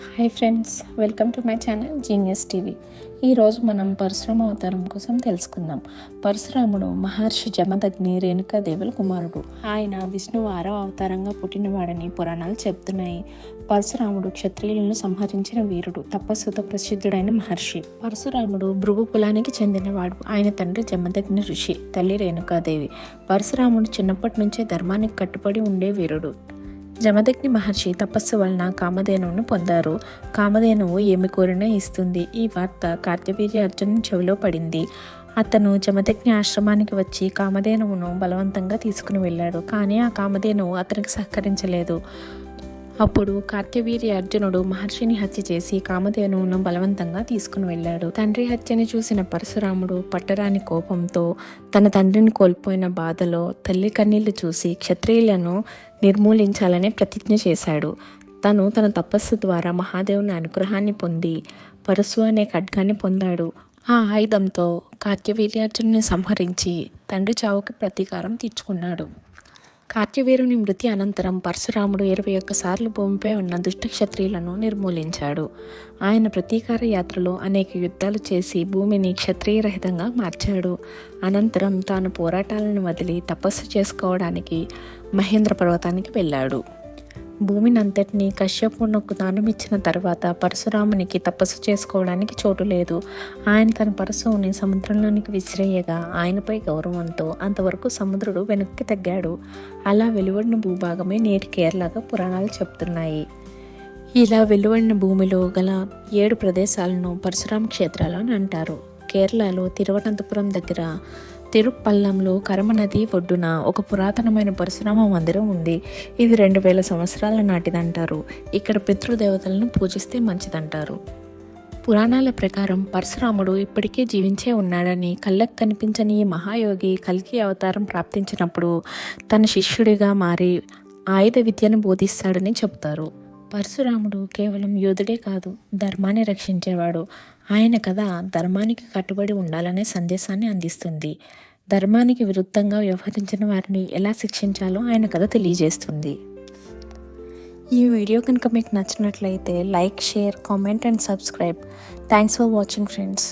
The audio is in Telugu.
Hi friends welcome to my channel genius TV. ఈరోజు మనం పరశురామ అవతారం కోసం తెలుసుకుందాం. పరశురాముడు మహర్షి జమదగ్ని రేణుకాదేవుల కుమారుడు. ఆయన విష్ణువు ఆరవ అవతారంగా పుట్టినవాడని పురాణాలు చెప్తున్నాయి పరశురాముడు క్షత్రియులను సంహరించిన వీరుడు తపస్సుతో ప్రసిద్ధుడైన మహర్షి. పరశురాముడు భృగు కులానికి చెందినవాడు. ఆయన తండ్రి జమదగ్ని ఋషి తల్లి రేణుకాదేవి పరశురాముడు చిన్నప్పటి నుంచే ధర్మానికి కట్టుబడి ఉండే వీరుడు. జమదగ్ని మహర్షి తపస్సు వలన కామధేనువును పొందారు. కామధేనువు ఏమి కోరినా ఇస్తుంది. ఈ వార్త కార్తవీర్య అర్జున్ చెవిలో పడింది. అతను జమదగ్ని ఆశ్రమానికి వచ్చి కామధేనువును బలవంతంగా తీసుకుని వెళ్ళాడు. కానీ ఆ కామధేనువు అతనికి సహకరించలేదు. అప్పుడు కార్తవీర్య అర్జునుడు మహర్షిని హత్య చేసి కామధేనువును బలవంతంగా తీసుకుని వెళ్ళాడు. తండ్రి హత్యని చూసిన పరశురాముడు పట్టరాని కోపంతో తన తండ్రిని కోల్పోయిన బాధలో తల్లి కన్నీళ్ళు చూసి క్షత్రియులను నిర్మూలించాలని ప్రతిజ్ఞ చేశాడు. తను తన తపస్సు ద్వారా మహాదేవుని అనుగ్రహాన్ని పొంది పరశు అనే ఖడ్గాన్ని పొందాడు. ఆ ఆయుధంతో కార్తవీర్యార్జునుని సంహరించి తండ్రి చావుకి ప్రతీకారం తీర్చుకున్నాడు. కార్తవీరుని మృతి అనంతరం పరశురాముడు ఇరవై ఒక్కసార్లు భూమిపై ఉన్న దుష్ట క్షత్రియులను నిర్మూలించాడు. ఆయన ప్రతీకార యాత్రలో అనేక యుద్ధాలు చేసి భూమిని క్షత్రియరహితంగా మార్చాడు. అనంతరం తాను పోరాటాలను వదిలి తపస్సు చేసుకోవడానికి మహేంద్ర పర్వతానికి వెళ్ళాడు. భూమినంతటినీ కశ్యపునకు దానం ఇచ్చిన తర్వాత పరశురామునికి తపస్సు చేసుకోవడానికి చోటు లేదు. ఆయన తన పరశువుని సముద్రంలోనికి విసిరేయగా ఆయనపై గౌరవంతో అంతవరకు సముద్రుడు వెనక్కి తగ్గాడు. అలా వెలువడిన భూభాగమే నేటి కేరళగా పురాణాలు చెప్తున్నాయి. ఇలా వెలువడిన భూమిలో గల ఏడు ప్రదేశాలను పరశురామ క్షేత్రాలు అని అంటారు. కేరళలో తిరువనంతపురం దగ్గర తిరుపల్లంలో కరమ నది ఒడ్డున ఒక పురాతనమైన పరశురామ మందిరం ఉంది. ఇది రెండు వేల సంవత్సరాల నాటిదంటారు. ఇక్కడ పితృదేవతలను పూజిస్తే మంచిదంటారు. పురాణాల ప్రకారం పరశురాముడు ఇప్పటికే జీవించే ఉన్నాడని కళ్ళకు కనిపించని ఈ మహాయోగి కల్కి అవతారం ప్రాప్తించినప్పుడు తన శిష్యుడిగా మారి ఆయుధ విద్యను బోధిస్తాడని చెప్తారు పరశురాముడు కేవలం యోధుడే కాదు ధర్మాన్ని రక్షించేవాడు. ఆయన కథ ధర్మానికి కట్టుబడి ఉండాలనే సందేశాన్ని అందిస్తుంది. ధర్మానికి విరుద్ధంగా వ్యవహరించిన వారిని ఎలా శిక్షించాలో ఆయన కథ తెలియజేస్తుంది. ఈ వీడియో కనుక మీకు నచ్చినట్లయితే like share comment and subscribe. Thanks for watching friends